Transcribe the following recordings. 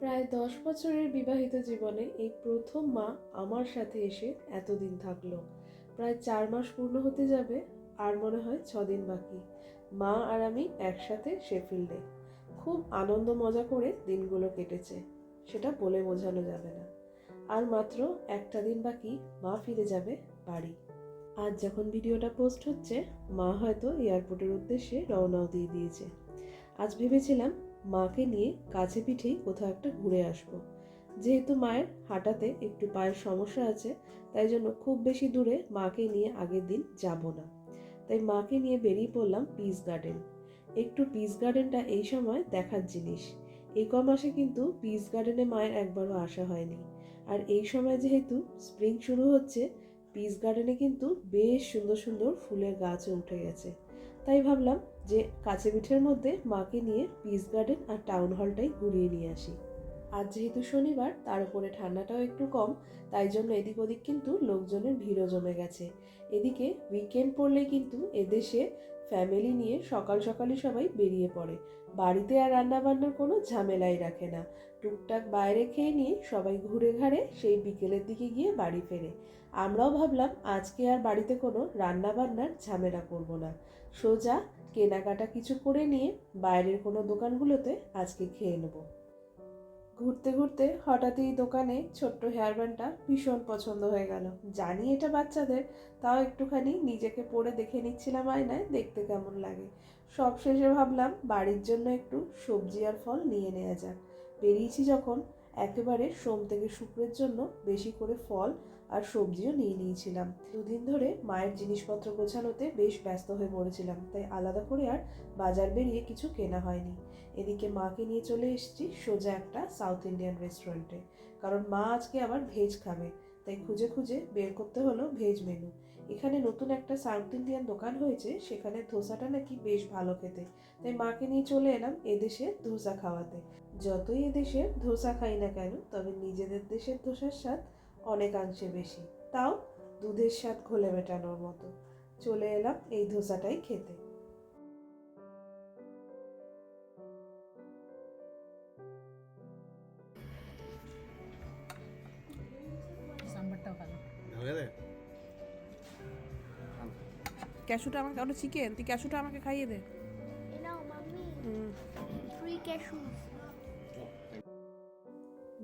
প্রায় দশ বছরের বিবাহিত জীবনে এই প্রথম মা আমার সাথে এসে এতদিন থাকল। প্রায় চার মাস পূর্ণ হতে যাবে, আর মনে হয় ছদিন বাকি। মা আর আমি একসাথে শেফিল্ডে। খুব আনন্দ মজা করে দিনগুলো কেটেছে, সেটা বলে বোঝানো যাবে না। আর মাত্র একটা দিন বাকি মা ফিরে যাবে বাড়ি। আজ যখন ভিডিওটা পোস্ট হচ্ছে, মা হয়তো এয়ারপোর্টের উদ্দেশ্যে রওনাও দিয়ে দিয়েছে। আজ ভেবেছিলাম মাকে নিয়ে কাছে পিঠেই কোথাও একটা ঘুরে আসব। যেহেতু মায়ের হাঁটাতে একটু পায়ের সমস্যা আছে, তাই জন্য খুব বেশি দূরে মাকে নিয়ে আগের দিন যাব না। তাই মাকে নিয়ে বেরিয়ে পড়লাম পিস গার্ডেন একটু পিস গার্ডেনটা এই সময় দেখার জিনিস। এই ক মাসে কিন্তু পিস গার্ডেনে মায়ের একবারও আসা হয়নি। আর এই সময় যেহেতু স্প্রিং শুরু হচ্ছে পিস গার্ডেনে কিন্তু বেশ সুন্দর সুন্দর ফুলের গাছও উঠে গেছে। তাই ভাবলাম যে কাছে পিঠের মধ্যে মাকে নিয়ে পিস গার্ডেন আর টাউন হলটাই ঘুরিয়ে নিয়ে আসি। আজ যেহেতু শনিবার, তার উপরে ঠান্ডাটাও একটু কম, তাই জন্য এদিক ওদিক কিন্তু লোকজনের ভিড়ও জমে গেছে। এদিকে উইকেন্ড পড়লে কিন্তু এদেশে ফ্যামিলি নিয়ে সকাল সকালই সবাই বেরিয়ে পড়ে। বাড়িতে আর রান্নাবান্নার কোনো ঝামেলাই রাখে না। টুকটাক বাইরে খেয়ে নিয়ে সবাই ঘুরে ঘাড়ে সেই বিকেলের দিকে গিয়ে বাড়ি ফেরে। আমরাও ভাবলাম, আজকে আর বাড়িতে কোনো রান্নাবান্নার ঝামেলা করব না। সোজা কেনাকাটা কিছু করে নিয়ে বাইরের কোনো দোকানগুলোতে আজকে খেয়ে নেব। ঘুরতে ঘুরতে হঠাৎই দোকানে ছোট্ট হেয়ার ব্যান্ডটা ভীষণ পছন্দ হয়ে গেল। জানি এটা বাচ্চাদের, তাও একটুখানি নিজেকে পরে দেখে নিচ্ছিলাম আয়নায়, দেখতে কেমন লাগে। সব শেষে ভাবলাম, বাড়ির জন্য একটু সবজি আর ফল নিয়ে নেওয়া যাক। বেরিয়েছি যখন একেবারে সোম থেকে শুক্রের জন্য বেশি করে ফল আর সবজিও নিয়ে নিয়েছিলাম। দুদিন ধরে মায়ের জিনিসপত্র গোছানোতে বেশ ব্যস্ত হয়ে পড়েছিলাম, তাই আলাদা করে আর বাজার বেরিয়ে কিছু কেনা হয়নি। এদিকে মাকে নিয়ে চলে এসেছি সোজা একটা সাউথ ইন্ডিয়ান রেস্টুরেন্টে, কারণ মা আজকে আবার ভেজ খাবে। তাই খুঁজে খুঁজে বের করতে হলো ভেজ মেনু এখানে নতুন একটা সাউথ ইন্ডিয়ান দোকান হয়েছে, সেখানে ধোসাটা নাকি বেশ ভালো খেতে। তাই মাকে নিয়ে চলে এলাম এদেশে ধোসা খাওয়াতে। যতই এদেশে ধোসা খাই না কেন, তবে নিজেদের দেশের ধোসার স্বাদ অনেকাংশে বেশি। তাও দুধের স্বাদ ঘোলে মেটানোর মতো। চলে এলাম এই ধোসাটাই খেতে। গেছে ক্যাশুটা আমাকে ওটা চিকেন তুই ক্যাশুটা আমাকে খাইয়ে দে.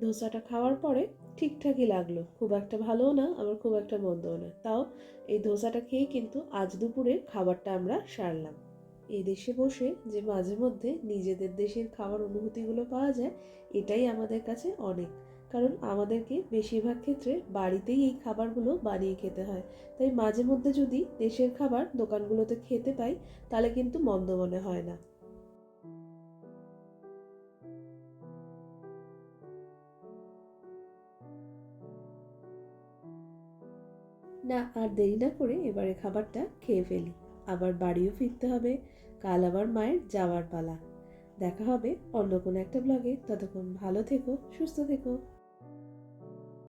ধোসাটা খাওয়ার পরে ঠিকঠাকই লাগল। খুব একটা ভালোও না আবার খুব একটা মন্দও না। তাও এই ধোসাটা খেয়ে কিন্তু আজ দুপুরে খাবারটা আমরা সারলাম। এই দেশে বসে যে মাঝে মধ্যে নিজেদের দেশের খাবার অনুভূতিগুলো পাওয়া যায় এটাই আমাদের কাছে অনেক। কারণ আমাদেরকে বেশিরভাগ ক্ষেত্রে বাড়িতেই এই খাবারগুলো বানিয়ে খেতে হয়। তাই মাঝে মধ্যে যদি দেশের খাবার দোকানগুলোতে খেতে পাই, তাহলে কিন্তু মন্দ মনে হয় না। না, আর দেরি না করে এবারে খাবারটা খেয়ে ফেলি। আবার বাড়িও ফিরতে হবে। কাল আবার মায়ের যাওয়ার পালা। দেখা হবে অন্য কোনো একটা ব্লগে ততক্ষণ ভালো থেকো, সুস্থ থেকো।